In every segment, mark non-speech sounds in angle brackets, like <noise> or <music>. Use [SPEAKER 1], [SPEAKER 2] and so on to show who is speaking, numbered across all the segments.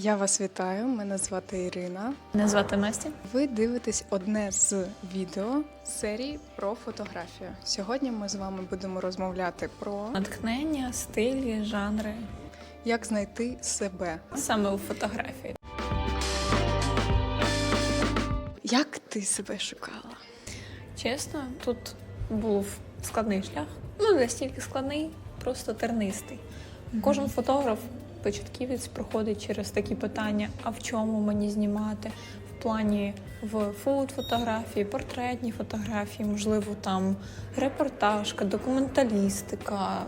[SPEAKER 1] Я вас вітаю. Мене звати Ірина.
[SPEAKER 2] Мене звати Настя.
[SPEAKER 1] Ви дивитесь одне з відео серії про фотографію. Сьогодні ми з вами будемо розмовляти про
[SPEAKER 2] Натхнення, стилі, жанри
[SPEAKER 1] як знайти себе.
[SPEAKER 2] саме у фотографії.
[SPEAKER 1] Як ти себе шукала?
[SPEAKER 2] Чесно, тут був складний шлях. Ну, не настільки складний, просто тернистий. Кожен фотограф, початківець, проходить через такі питання: а в чому мені знімати? В плані в фуд-фотографії, портретній фотографії, можливо, там репортажка, документалістика,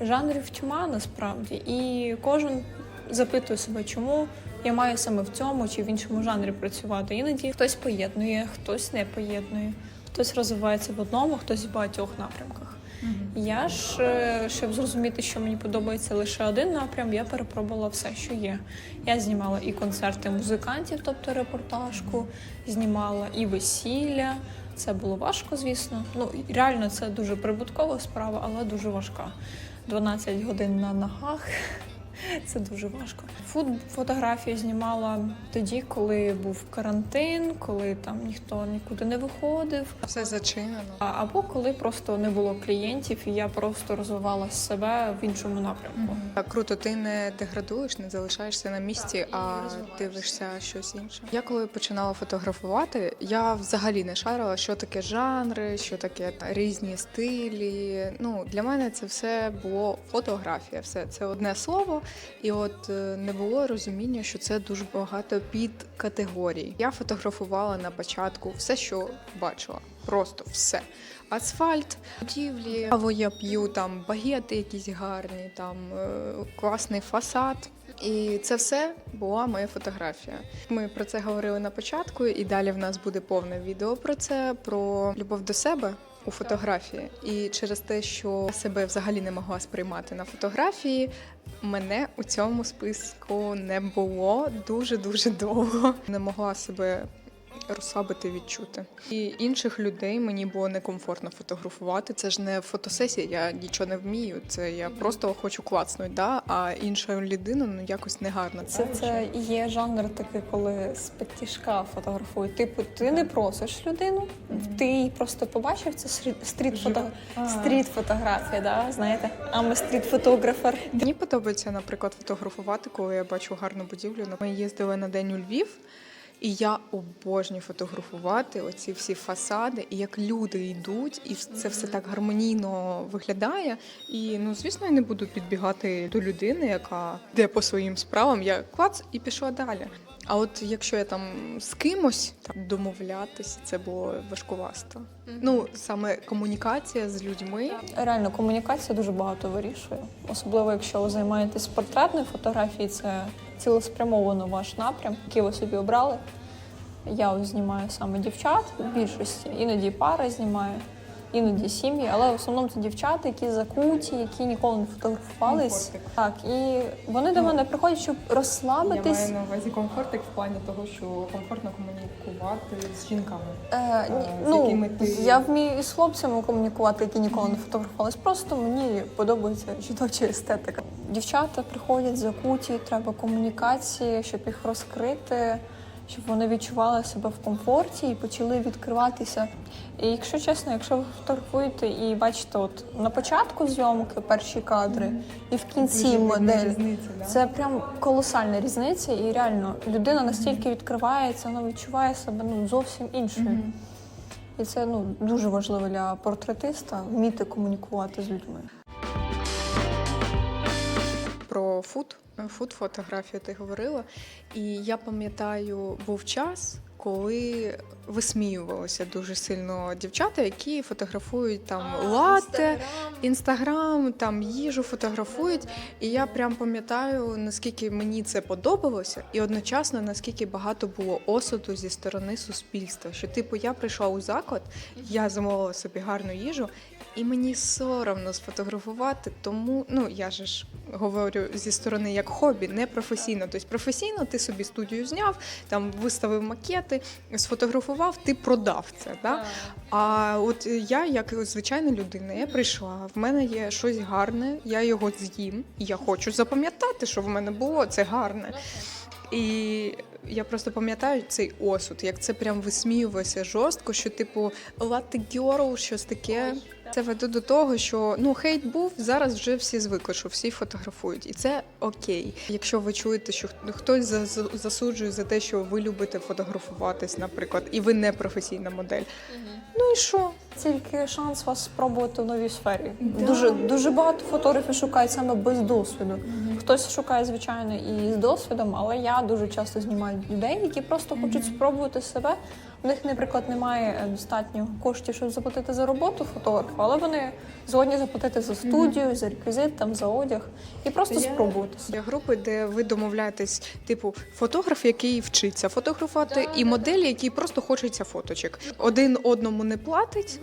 [SPEAKER 2] жанрів тьма насправді. І кожен запитує себе, чому я маю саме в цьому чи в іншому жанрі працювати. Іноді хтось поєднує, хтось не поєднує, хтось розвивається в одному, хтось в багатьох напрямках. Я ж, е, щоб зрозуміти, що мені подобається лише один напрям, я перепробувала все, що є. Я знімала і концерти музикантів, тобто репортажку, знімала і весілля. Це було важко, звісно. Ну реально це дуже прибуткова справа, але дуже важка. 12 годин на ногах. Це дуже важко. Фуд фотографії знімала тоді, коли був карантин, коли там ніхто нікуди не виходив.
[SPEAKER 1] Все зачинено.
[SPEAKER 2] Або коли просто не було клієнтів, і я просто розвивала себе в іншому напрямку.
[SPEAKER 1] Так, Круто, ти не деградуєш, не залишаєшся на місці, а дивишся щось інше. Я коли починала фотографувати, я взагалі не шарила, що таке жанри, що таке та, різні стилі. Ну для мене це все було фотографія. Все це одне слово, і от е, не було розуміння, що це дуже багато підкатегорій. Я фотографувала на початку все, що бачила, просто все. Асфальт, будівлі, або я п'ю там багети якісь гарні, там е, класний фасад. І це все була моя фотографія. Ми про це говорили на початку, і далі в нас буде повне відео про це, про любов до себе у фотографії. І через те, що я себе взагалі не могла сприймати на фотографії, мене у цьому списку не було дуже дуже довго. Не могла себе розслабити, відчути. І інших людей мені було некомфортно фотографувати. Це ж не фотосесія, я нічого не вмію. Це я просто хочу клацнути, да? а інша людина ну якось негарно.
[SPEAKER 2] Це, це є жанр такий, коли з підтяжка фотографують. Типу, ти не просиш людину, ти її просто побачив. Це стріт- стріт фото стріт фотографія. Да? Знаєте, а ми стріт фотографер.
[SPEAKER 1] Мені подобається, наприклад, фотографувати, коли я бачу гарну будівлю. Ми їздили на день у Львів. І я обожнюю фотографувати оці всі фасади, і як люди йдуть, і це все так гармонійно виглядає. І ну, звісно, я не буду підбігати до людини, яка йде по своїм справам. Я клац і пішла далі. А от якщо я там з кимось там домовлятися, це було важкувасто. Ну саме комунікація з людьми.
[SPEAKER 2] Реально, комунікація дуже багато вирішує. Особливо, якщо ви займаєтесь портретною фотографією, це цілеспрямовано ваш напрям, який ви собі обрали. Я знімаю саме дівчат в більшості, іноді пари знімаю, іноді сім'ї, але в основному це дівчата, які закуті, які ніколи не фотографувались.
[SPEAKER 1] Комфортик.
[SPEAKER 2] Так, і вони до мене приходять, щоб розслабитись.
[SPEAKER 1] на увазі комфортик в плані того, що комфортно комунікувати з жінками.
[SPEAKER 2] Е, ні,
[SPEAKER 1] з
[SPEAKER 2] ну,
[SPEAKER 1] якими ти-
[SPEAKER 2] я вмію і з хлопцями комунікувати, які ніколи не фотографувались. Просто мені подобається жіноча естетика. Дівчата приходять закуті, треба комунікації, щоб їх розкрити, щоб вони відчували себе в комфорті і почали відкриватися. І якщо чесно, якщо ви фотографуєте і бачите, от на початку зйомки перші кадри, і в кінці модель. Це прям колосальна різниця, і реально людина настільки відкривається, вона відчуває себе ну зовсім іншою. І це ну дуже важливо для портретиста вміти комунікувати з людьми.
[SPEAKER 1] Про фуд, фуд фотографію ти говорила. І я пам'ятаю, був час, коли висміювалися дуже сильно дівчата, які фотографують там латте, інстаграм, там їжу фотографують. І я прям пам'ятаю, наскільки мені це подобалося, і одночасно наскільки багато було осуду зі сторони суспільства. Що, типу, я прийшла у заклад, я замовила собі гарну їжу, і мені соромно сфотографувати, тому ну я же ж говорю зі сторони як хобі, не професійно. Тобто професійно ти собі студію зняв, там виставив макети, сфотографував, ти продав це. Да? А от я, як звичайна людина, я прийшла, в мене є щось гарне, я його з'їм, і я хочу запам'ятати, що в мене було це гарне. І я просто пам'ятаю цей осуд, як це прям висміювалося жорстко, що типу лати гьорл, щось таке. Це веде до того, що ну хейт був зараз вже всі звикли, що всі фотографують, і це окей. Якщо ви чуєте, що хт- хтось за- за- засуджує за те, що ви любите фотографуватись, наприклад, і ви не професійна модель. Ну і що?
[SPEAKER 2] Тільки шанс вас спробувати в новій сфері.
[SPEAKER 1] Да.
[SPEAKER 2] Дуже дуже багато фотографів шукають саме без досвіду. Хтось шукає звичайно і з досвідом, але я дуже часто знімаю людей, які просто хочуть спробувати себе. У них, наприклад, немає е, достатньо коштів, щоб заплатити за роботу фотографа, але вони згодні заплатити за студію, за реквізит, там за одяг і просто
[SPEAKER 1] Я-
[SPEAKER 2] спробувати.
[SPEAKER 1] Є групи, де ви домовляєтесь, типу, фотограф, який вчиться фотографувати, і модель, який просто хочеться фоточок. Один одному не платить.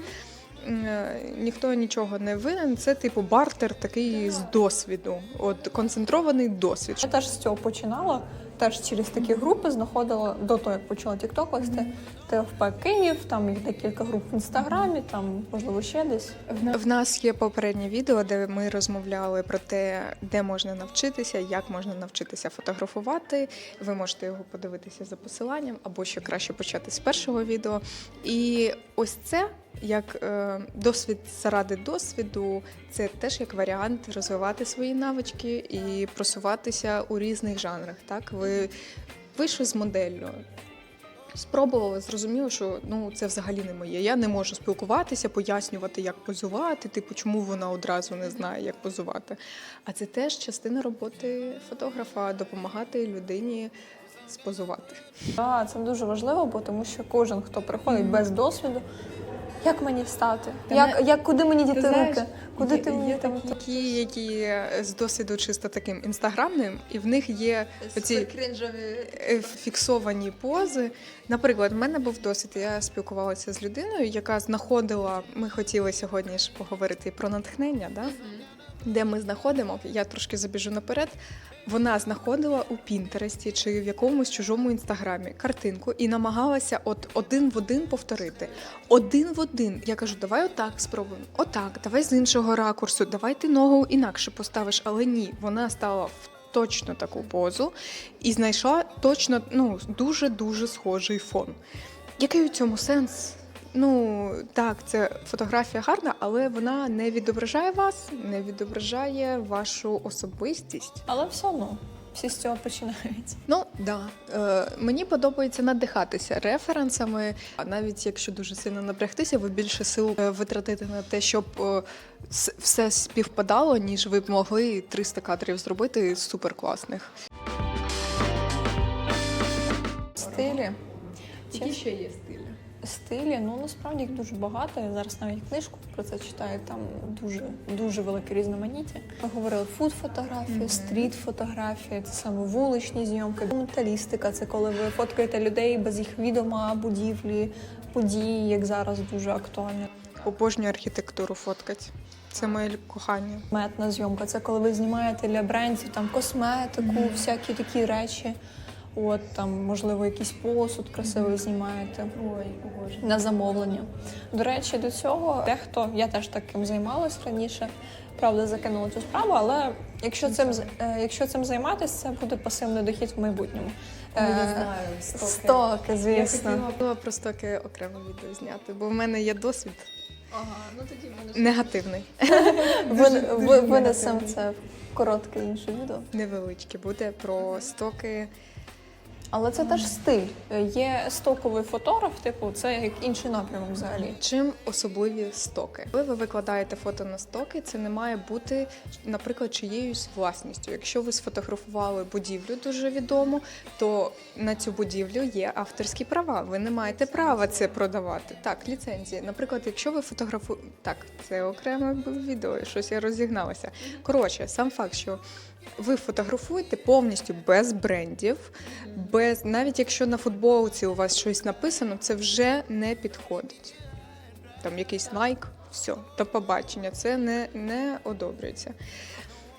[SPEAKER 1] е, Ніхто нічого не винен. Це типу бартер такий з досвіду, от концентрований досвід.
[SPEAKER 2] Я теж з цього починала. Теж через такі групи знаходила до того, як почала TikTok вести ТФП Київ, там їх декілька груп в інстаграмі, там можливо ще десь.
[SPEAKER 1] В нас є попереднє відео, де ми розмовляли про те, де можна навчитися, як можна навчитися фотографувати. Ви можете його подивитися за посиланням, або ще краще почати з першого відео. І ось це як е, досвід заради досвіду, це теж як варіант розвивати свої навички і просуватися у різних жанрах. Так, ви вийшли з моделлю. Спробувала, зрозуміла, що ну це взагалі не моє. Я не можу спілкуватися, пояснювати, як позувати, типу, чому вона одразу не знає, як позувати. А це теж частина роботи фотографа допомагати людині спозувати.
[SPEAKER 2] Так, це дуже важливо, бо тому що кожен, хто приходить без досвіду, як мені встати?
[SPEAKER 1] Та
[SPEAKER 2] Як,
[SPEAKER 1] не-
[SPEAKER 2] як куди мені діти
[SPEAKER 1] знаєш,
[SPEAKER 2] руки? Куди
[SPEAKER 1] є,
[SPEAKER 2] ти мені
[SPEAKER 1] є
[SPEAKER 2] там
[SPEAKER 1] такі, які з досвіду чисто таким інстаграмним, і в них є оці е, фіксовані пози. Наприклад, в мене був досвід. Я спілкувалася з людиною, яка знаходила. Ми хотіли сьогодні ж поговорити про натхнення, да? Де ми знаходимо. Я трошки забіжу наперед. Вона знаходила у Пінтересті чи в якомусь чужому інстаграмі картинку і намагалася от один в один повторити. Один в один. Я кажу, давай отак спробуємо. Отак, давай з іншого ракурсу, давай ти ногу інакше поставиш. Але ні, вона стала в точно таку позу і знайшла точно ну, дуже дуже схожий фон. Який у цьому сенс? Ну так, це фотографія гарна, але вона не відображає вас, не відображає вашу особистість.
[SPEAKER 2] Але все одно всі з цього починають.
[SPEAKER 1] Ну да, е, мені подобається надихатися референсами. А навіть якщо дуже сильно напрягтися, ви більше сил е, витратите на те, щоб е, все співпадало, ніж ви б могли 300 кадрів зробити суперкласних.
[SPEAKER 2] Стилі.
[SPEAKER 1] Які ще є стилі?
[SPEAKER 2] Ну насправді їх дуже багато. Я зараз навіть книжку про це читаю. Там дуже дуже велике різноманіття. Ми говорили фуд-фотографія, стріт-фотографія, це саме вуличні зйомки, документалістика. Це коли ви фоткаєте людей без їх відома, будівлі, події, як зараз дуже актуально.
[SPEAKER 1] Обожнюю архітектуру фоткать. Це моє кохання.
[SPEAKER 2] Метна зйомка це коли ви знімаєте для брендів там косметику, всякі такі речі. От там, можливо, якийсь посуд красивий знімаєте.
[SPEAKER 1] Ой, обожнюю.
[SPEAKER 2] на замовлення. До речі, до цього дехто я теж таким займалась раніше. Правда, закинула цю справу, але якщо цим е, якщо цим займатися, це буде пасивний дохід в майбутньому. Е, Стоки, звісно.
[SPEAKER 1] Я хотіла про стоки окремо відео зняти, бо в мене є досвід
[SPEAKER 2] Ага, ну тоді в мене
[SPEAKER 1] негативний. <laughs>
[SPEAKER 2] Ви- ви- винесемо це в коротке інше відео.
[SPEAKER 1] Невеличке буде про стоки.
[SPEAKER 2] Але це теж стиль. Е, Є стоковий фотограф, типу, це як інший напрямок взагалі.
[SPEAKER 1] Чим особливі стоки? Коли ви викладаєте фото на стоки, це не має бути, наприклад, чиєюсь власністю. Якщо ви сфотографували будівлю дуже відому, то на цю будівлю є авторські права. Ви не маєте права це продавати. Так, ліцензії. Наприклад, якщо ви фотографуєте... Так, це окреме відео, щось я розігналася. Коротше, сам факт, що ви фотографуєте повністю без брендів, без навіть якщо на футболці у вас щось написано, це вже не підходить. Там якийсь лайк, все, до побачення, це не, не одобрюється.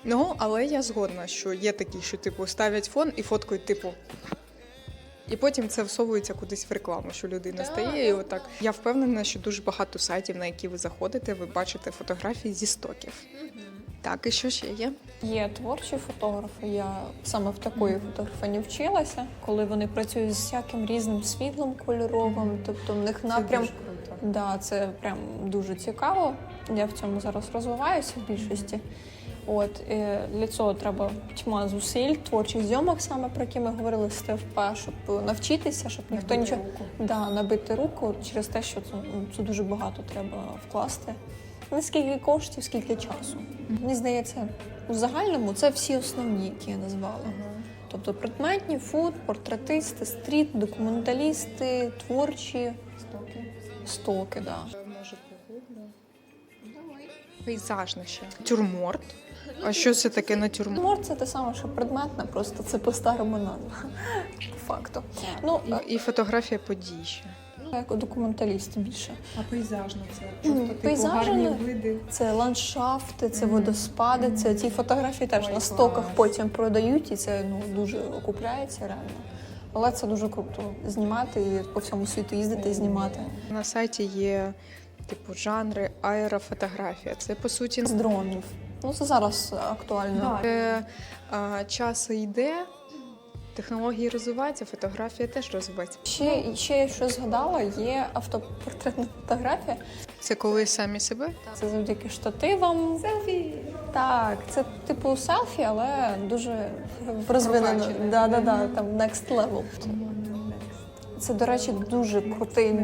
[SPEAKER 1] Ну, але я згодна, що є такі, що типу ставлять фон і фоткають, типу. І потім це всовується кудись в рекламу, що людина стає і отак. Я впевнена, що дуже багато сайтів, на які ви заходите, ви бачите фотографії зі стоків. Так, і що ще є?
[SPEAKER 2] Є творчі фотографи. Я саме в такої фотографії вчилася, коли вони працюють з всяким різним світлом кольоровим, тобто в них напрям.
[SPEAKER 1] круто.
[SPEAKER 2] Да, це прям дуже цікаво. Я в цьому зараз розвиваюся в більшості. От для цього треба тьма зусиль, творчих зйомок, саме про які ми говорили з ТФП, щоб навчитися, щоб ніхто
[SPEAKER 1] Набити
[SPEAKER 2] нічого
[SPEAKER 1] руку.
[SPEAKER 2] да, набити руку через те, що це, ну, це дуже багато треба вкласти. Не скільки коштів, скільки часу. Мені здається, у загальному це всі основні, які я назвала. Тобто предметні, фуд, портретисти, стріт, документалісти, творчі,
[SPEAKER 1] Стоки.
[SPEAKER 2] стоки, да.
[SPEAKER 1] Може, погуглю. Пейзажне ще. Тюрморт. А що це таке натюрморт?
[SPEAKER 2] Мор це те саме, що предметне, просто це по-старому назва. <laughs> По факту. Ну,
[SPEAKER 1] І, і фотографія подій ще.
[SPEAKER 2] Як документаліст більше.
[SPEAKER 1] А пейзажне це
[SPEAKER 2] Мгм. типу, гарні
[SPEAKER 1] види.
[SPEAKER 2] Це ландшафти, це водоспади, це ті фотографії теж
[SPEAKER 1] Ой,
[SPEAKER 2] на стоках
[SPEAKER 1] клас.
[SPEAKER 2] потім продають, і це ну, дуже окупляється реально. Але це дуже круто знімати і по всьому світу їздити і знімати.
[SPEAKER 1] На сайті є типу жанри аерофотографія. Це по суті
[SPEAKER 2] З дронів. Ну, це зараз актуально.
[SPEAKER 1] Е, а, час йде, технології розвиваються, фотографія теж розвивається.
[SPEAKER 2] Ще, ще я що згадала, є автопортретна фотографія.
[SPEAKER 1] Це коли самі себе?
[SPEAKER 2] Це завдяки штативам. Селфі! Так, це типу селфі, але дуже розвинено. Да, да, да, там next level. Це, до речі, дуже крутий.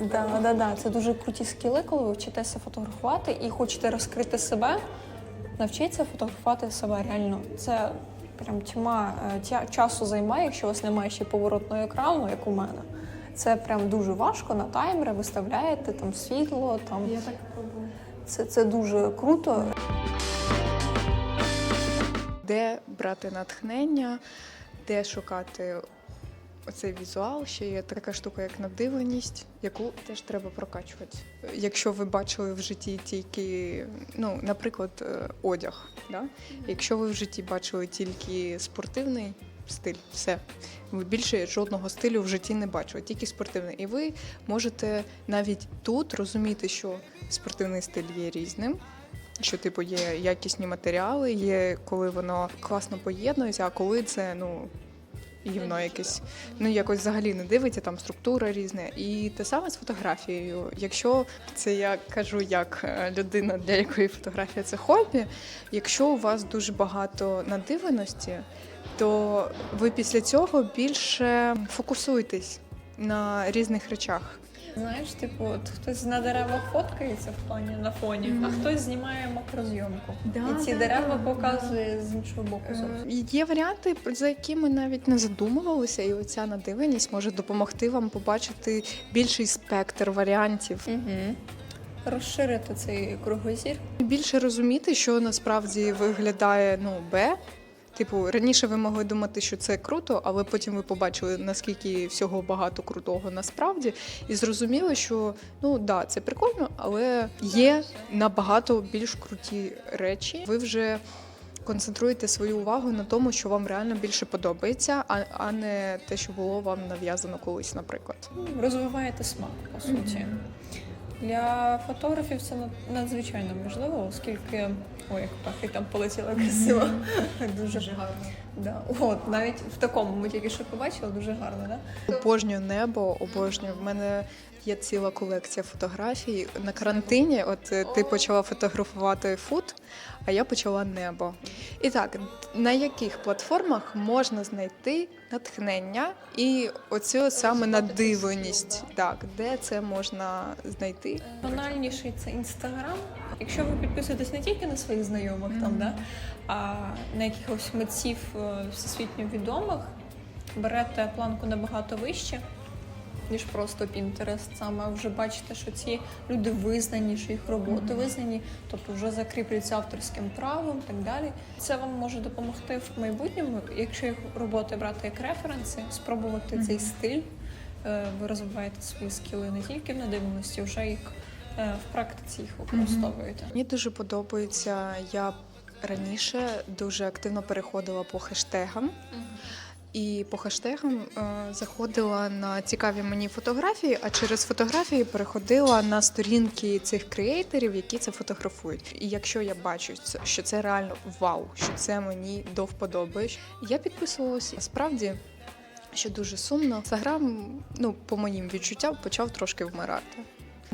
[SPEAKER 2] Да, да, да. Це дуже круті скіли, коли ви вчитеся фотографувати і хочете розкрити себе. Навчіться фотографувати себе реально. Це прям тьма е, тя- часу займає, якщо у вас немає ще поворотного екрану, як у мене. Це прям дуже важко на таймери виставляєте там світло, там
[SPEAKER 1] так пробую.
[SPEAKER 2] це, це дуже круто.
[SPEAKER 1] Де брати натхнення, де шукати оцей візуал. Ще є така штука, як надивленість, яку теж треба прокачувати. Якщо ви бачили в житті тільки, ну, наприклад, е, одяг. Да? Якщо ви в житті бачили тільки спортивний стиль, все. Ви більше жодного стилю в житті не бачили, тільки спортивний. І ви можете навіть тут розуміти, що спортивний стиль є різним. Що типу є якісні матеріали, є коли воно класно поєднується, а коли це ну гівно якесь, ну якось взагалі не дивиться, там структура різна. І те саме з фотографією. Якщо це я кажу як е, людина, для якої фотографія це хобі, якщо у вас дуже багато надивленості, то ви після цього більше фокусуєтесь на різних речах.
[SPEAKER 2] Знаєш, типу, от хтось на деревах фоткається в плані на фоні, а хтось знімає макрозйомку.
[SPEAKER 1] Да,
[SPEAKER 2] і ці
[SPEAKER 1] да,
[SPEAKER 2] дерева
[SPEAKER 1] да,
[SPEAKER 2] показує з іншого боку.
[SPEAKER 1] Е, Є варіанти, за які ми навіть не задумувалися, і оця надивленість може допомогти вам побачити більший спектр варіантів.
[SPEAKER 2] Угу. Розширити цей кругозір.
[SPEAKER 1] Більше розуміти, що насправді виглядає ну Б. Типу, раніше ви могли думати, що це круто, але потім ви побачили, наскільки всього багато крутого насправді, і зрозуміли, що ну да, це прикольно, але є набагато більш круті речі. Ви вже концентруєте свою увагу на тому, що вам реально більше подобається, а, а не те, що було вам нав'язано колись, наприклад.
[SPEAKER 2] Ну, Розвиваєте смак, по суті. Для фотографів це над- надзвичайно важливо, оскільки ой, як пахи там полетіла красиво. <laughs> Дуже гарно. Да. От навіть в такому ми тільки що побачили, дуже гарно, да?
[SPEAKER 1] Обожнюю небо, обожнюю. В мене є ціла колекція фотографій. На карантині, от е, ти почала фотографувати фуд, а я почала небо. І так, на яких платформах можна знайти натхнення і оцю саме надивленість? Так, де це можна знайти?
[SPEAKER 2] Банальніший це інстаграм. Якщо ви підписуєтесь не тільки на своїх знайомих, там, да, а на якихось митців е, всесвітньо відомих, берете планку набагато вище, ніж просто Pinterest. Саме вже бачите, що ці люди визнані, що їх роботи визнані, тобто вже закріплюються авторським правом і так далі. Це вам може допомогти в майбутньому, якщо їх роботи брати як референси, спробувати цей стиль. Е, Ви розвиваєте свої скіли не тільки в надивленості, вже їх е, в практиці їх використовуєте.
[SPEAKER 1] Мені дуже подобається. Я раніше дуже активно переходила по хештегам. і по хештегам е, заходила на цікаві мені фотографії, а через фотографії переходила на сторінки цих креаторів, які це фотографують. І якщо я бачу, що це реально вау, що це мені до вподоби, я підписувалася. Справді, що дуже сумно, інстаграм, ну по моїм відчуттям, почав трошки вмирати.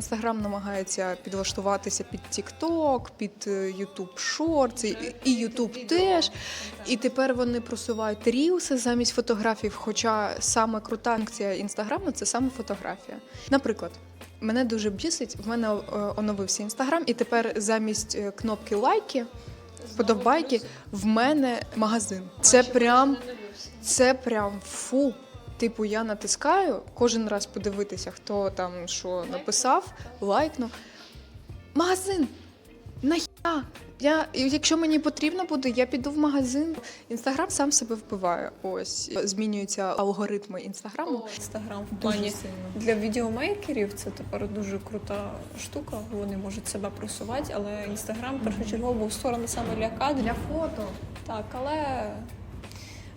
[SPEAKER 1] Інстаграм намагається підлаштуватися під TikTok, під е, YouTube Shorts, і- YouTube теж. І тепер вони просувають рілси замість фотографій. Хоча саме крута функція інстаграму це саме фотографія. Наприклад, мене дуже бісить, в мене е, оновився інстаграм, і тепер замість е, кнопки лайки, подобайки, в мене магазин. Це прям це прям фу. Типу, я натискаю кожен раз подивитися, хто там що написав, лайкнув. Магазин! Нахія? Я, якщо мені потрібно буде, я піду в магазин. Інстаграм сам себе вбиває. Ось змінюються алгоритми інстаграму.
[SPEAKER 2] Інстаграм в плані для відеомейкерів це тепер дуже крута штука. Вони можуть себе просувати, але інстаграм першочергово був створений саме для кадрів.
[SPEAKER 1] фото.
[SPEAKER 2] Так, але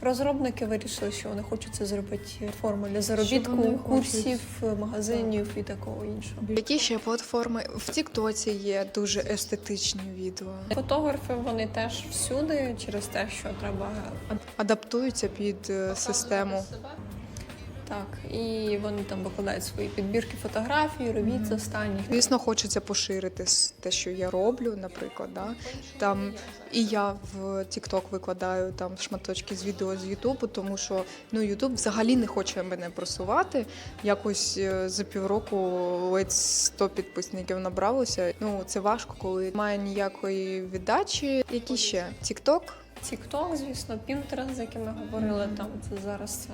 [SPEAKER 2] розробники вирішили, що вони хочуть це зробити форму для заробітку, курсів, магазинів і такого іншого.
[SPEAKER 1] Які ще платформи? В Тіктоці є дуже естетичні відео.
[SPEAKER 2] Фотографи вони теж всюди через те, що треба
[SPEAKER 1] Адаптуються під систему систему.
[SPEAKER 2] Так, і вони там викладають свої підбірки фотографій, робіт з останніх.
[SPEAKER 1] Звісно, хочеться поширити те, що я роблю, наприклад. Да? Там і я в TikTok викладаю там шматочки з відео з Ютубу, тому що ну Ютуб взагалі не хоче мене просувати. Якось е, за півроку ледь 100 підписників набралося. Ну це важко, коли немає ніякої віддачі. Які ще TikTok?
[SPEAKER 2] TikTok, звісно, Pinterest, за яким ми говорили, там це зараз це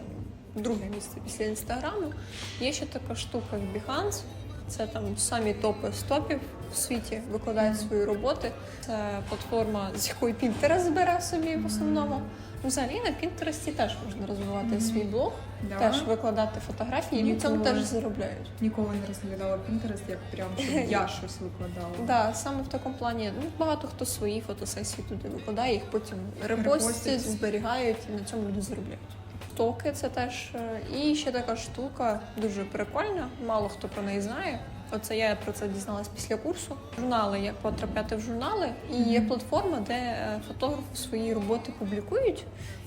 [SPEAKER 2] друге місце після інстаграму. Є ще така штука, як Behance. Це там самі топи з топів в світі викладають свої роботи. Це платформа, з якої Pinterest бере собі в основному. Ну, Взагалі на Pinterest теж можна розвивати свій блог, теж викладати фотографії, і на цьому теж заробляють.
[SPEAKER 1] Ніколи не розглядала Pinterest, як прям щоб <laughs> я щось викладала.
[SPEAKER 2] Да, саме в такому плані ну, багато хто свої фотосесії туди викладає, їх потім Репостять. зберігають і на цьому люди заробляють. Токи це теж. е, І ще така штука дуже прикольна, мало хто про неї знає. Оце я про це дізналась після курсу. Журнали, як потрапляти в журнали, і є платформа, де е, фотографи свої роботи публікують,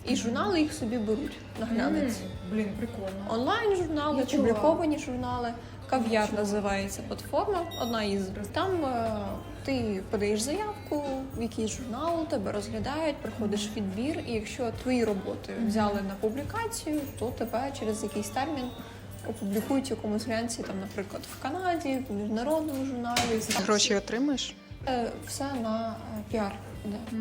[SPEAKER 2] і журнали їх собі беруть Наглянець.
[SPEAKER 1] Блін, прикольно.
[SPEAKER 2] Онлайн журнали, публіковані журнали. Кав'яр називається платформа. Одна із там е, ти подаєш заявку, в якийсь журнал тебе розглядають, проходиш відбір, і якщо твої роботи взяли на публікацію, то тебе через якийсь термін опублікують якомусь глянці, там, наприклад, в Канаді, в міжнародному журналі.
[SPEAKER 1] Гроші отримаєш?
[SPEAKER 2] Е, все на е, піар. Да.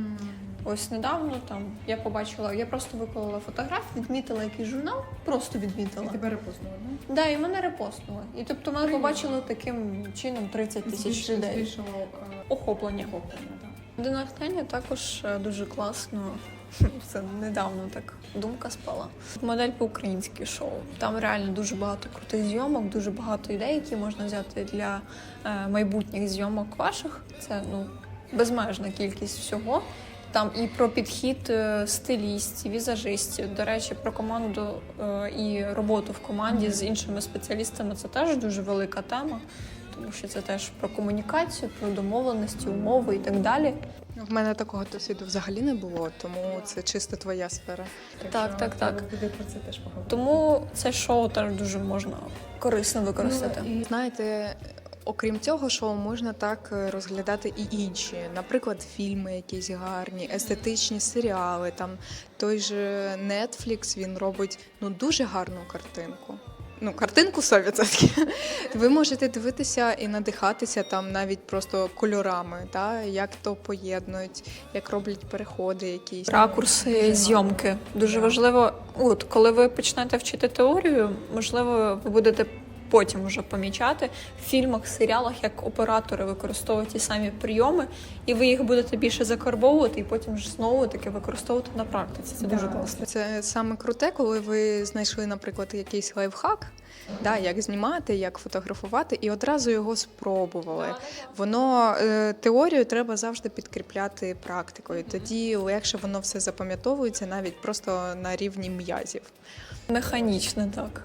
[SPEAKER 2] Ось недавно там я побачила, я просто виклала фотографію, відмітила якийсь журнал, просто відмітила.
[SPEAKER 1] тебе репостнули, да?
[SPEAKER 2] Да, і мене репостнули. І тобто мене побачили таким чином 30 тисяч людей.
[SPEAKER 1] Збільшило
[SPEAKER 2] Охоплення.
[SPEAKER 1] охоплення, так.
[SPEAKER 2] Навчання також е, дуже класно. <laughs> Це недавно так думка спала. Модель по-українськи шоу. Там реально дуже багато крутих зйомок, дуже багато ідей, які можна взяти для е, майбутніх зйомок ваших. Це ну безмежна кількість всього. Там і про підхід е, стилістів, візажистів. До речі, про команду е, і роботу в команді з іншими спеціалістами це теж дуже велика тема, тому що це теж про комунікацію, про домовленості, умови і так далі.
[SPEAKER 1] В мене такого досвіду взагалі не було, тому це чисто твоя сфера.
[SPEAKER 2] Так, так, так.
[SPEAKER 1] буде про це теж поговорити.
[SPEAKER 2] Тому це шоу теж дуже можна корисно використати.
[SPEAKER 1] Ну, і знаєте, окрім цього шоу можна так е, розглядати і інші, наприклад, фільми якісь гарні, естетичні серіали. Там той же Netflix, він робить ну дуже гарну картинку. Ну, картинку 100%. <laughs> Ви можете дивитися і надихатися там навіть просто кольорами, та, як то поєднують, як роблять переходи якісь.
[SPEAKER 2] Ракурси зйомки дуже важливо. От коли ви почнете вчити теорію, можливо, ви будете потім вже помічати в фільмах, серіалах, як оператори використовують ті самі прийоми, і ви їх будете більше закарбовувати, і потім ж знову таки використовувати на практиці. Це дуже класно.
[SPEAKER 1] Це саме круте, коли ви знайшли, наприклад, якийсь лайфхак, да, як знімати, як фотографувати, і одразу його спробували. Воно е, теорію треба завжди підкріпляти практикою. Тоді легше воно все запам'ятовується навіть просто на рівні м'язів.
[SPEAKER 2] Механічно так.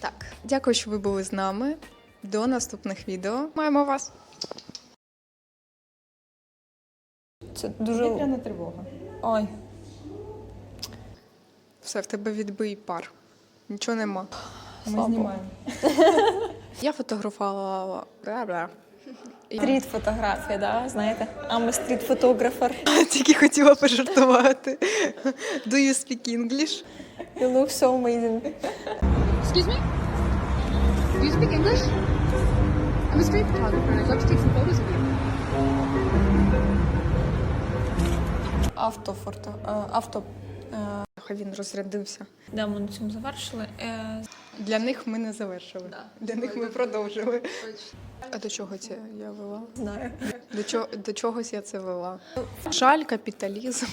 [SPEAKER 1] Так, дякую, що ви були з нами. До наступних відео. Маємо вас.
[SPEAKER 2] Це дуже
[SPEAKER 1] тривога.
[SPEAKER 2] ой.
[SPEAKER 1] Все, в тебе відбий пар. Нічого нема.
[SPEAKER 2] Ми Слава <laughs>
[SPEAKER 1] Я фотографувала. Бля-бля. І-
[SPEAKER 2] Стріт фотографія, да? знаєте? А ми стріт фотографер.
[SPEAKER 1] Тільки хотіла пожартувати. Do you speak English?
[SPEAKER 2] You look so amazing.
[SPEAKER 3] Excuse me? Do you speak English? I'm a street photographer and I'd love to take some photos of you.
[SPEAKER 2] Автофото. е, Авто. е,
[SPEAKER 1] Хай він розрядився.
[SPEAKER 2] Да, ми на цьому завершили. Е,
[SPEAKER 1] Для них ми не завершили. Для них ми продовжили. А до чого це я вела?
[SPEAKER 2] Знаю.
[SPEAKER 1] До чого до чогось я це вела? Жаль, капіталізм.